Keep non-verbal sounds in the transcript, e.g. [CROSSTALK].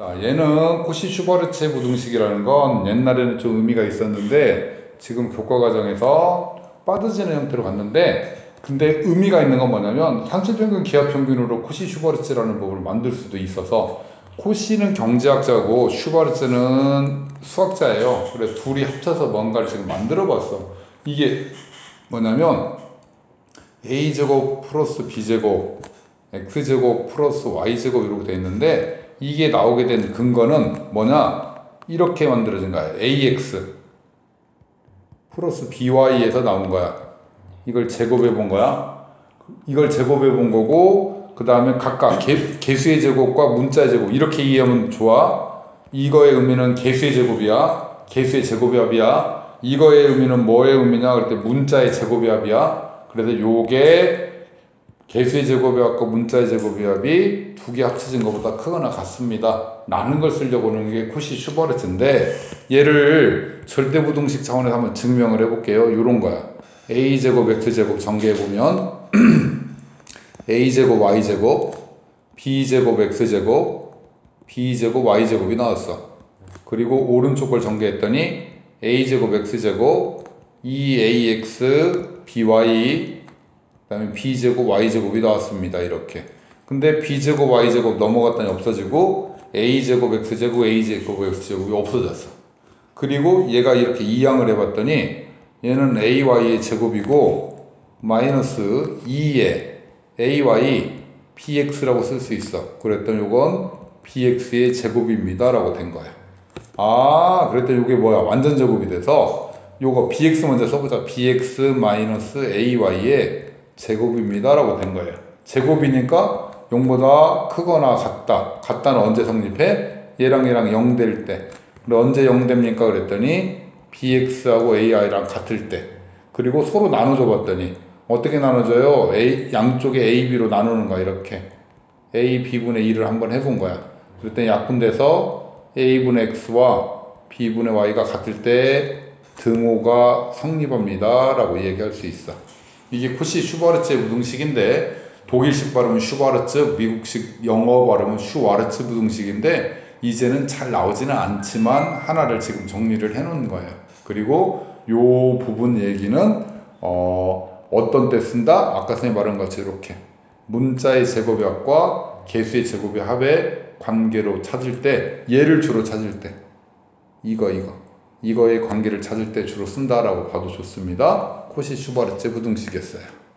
자, 얘는 코시 슈버르체 부등식이라는 건 옛날에는 좀 의미가 있었는데 지금 교과 과정에서 빠져지는 형태로 갔는데 근데 의미가 있는 건 뭐냐면 산술평균 기하평균으로 코시 슈버르체라는 법을 만들 수도 있어서 코시는 경제학자고 슈버르체는 수학자예요. 그래서 둘이 합쳐서 뭔가를 지금 만들어 봤어. 이게 뭐냐면 a제곱 플러스 b제곱 x제곱 플러스 y제곱 이렇게 돼 있는데 이게 나오게 된 근거는 뭐냐? 이렇게 만들어진 거야. Ax 플러스 by에서 나온 거야. 이걸 제곱해 본 거야. 이걸 제곱해 본 거고 그 다음에 각각 개, 개수의 제곱과 문자의 제곱 이렇게 이해하면 좋아. 이거의 의미는 개수의 제곱이야. 개수의 제곱의 합이야. 이거의 의미는 뭐의 의미냐? 그럴 때 문자의 제곱의 합이야. 그래서 요게 개수의 합과 문자의 제곱의 합이 두 개 합쳐진 것보다 크거나 같습니다. 라는 걸 쓰려고 하는 게 쿠시 슈버르트인데 얘를 절대부등식 차원에서 한번 증명을 해볼게요. 요런 거야. a제곱 x제곱 전개해보면 a제곱 [CLEARS THROAT] y제곱 b제곱 x제곱 b제곱 y제곱이 나왔어. 그리고 오른쪽 걸 전개했더니 a제곱 x제곱 2ax by 그 다음에 b제곱 y제곱이 나왔습니다. 이렇게. 근데 b제곱 y제곱 넘어갔더니 없어지고 a제곱 x제곱 a제곱 x제곱이 없어졌어. 그리고 얘가 이렇게 이항을 해봤더니 얘는 ay의 제곱이고 마이너스 2에 ay bx라고 쓸 수 있어. 그랬더니 요건 bx의 제곱입니다 라고 된 거야. 아, 그랬더니 이게 뭐야? 완전 제곱이 돼서 요거 bx 먼저 써보자. bx 마이너스 ay의 제곱입니다라고 된 거예요. 제곱이니까 0보다 크거나 같다. 같다는 언제 성립해? 얘랑 얘랑 0 될 때. 근데 언제 0 됩니까? 그랬더니 bx하고 ai랑 같을 때. 그리고 서로 나눠줘 봤더니 어떻게 나눠줘요? A, 양쪽에 a, b로 나누는 거야. 이렇게. a, b분의 2를 한번 해본 거야. 그랬더니 약분돼서 a분의 x와 b분의 y가 같을 때 등호가 성립합니다. 라고 얘기할 수 있어. 이게 쿠시 슈바르츠 부등식인데 독일식 발음은 슈바르츠, 미국식 영어 발음은 슈와르츠 부등식인데 이제는 잘 나오지는 않지만 하나를 지금 정리를 해놓은 거예요. 그리고 요 부분 얘기는 어, 어떤 때 쓴다? 아까 선생님 말한 것처럼 이렇게 문자의 제곱의 합과 개수의 제곱의 합의 관계로 찾을 때 얘를 주로 찾을 때 이거 이거 이거의 관계를 찾을 때 주로 쓴다라고 봐도 좋습니다. 코시 슈바르체 부등식이었어요.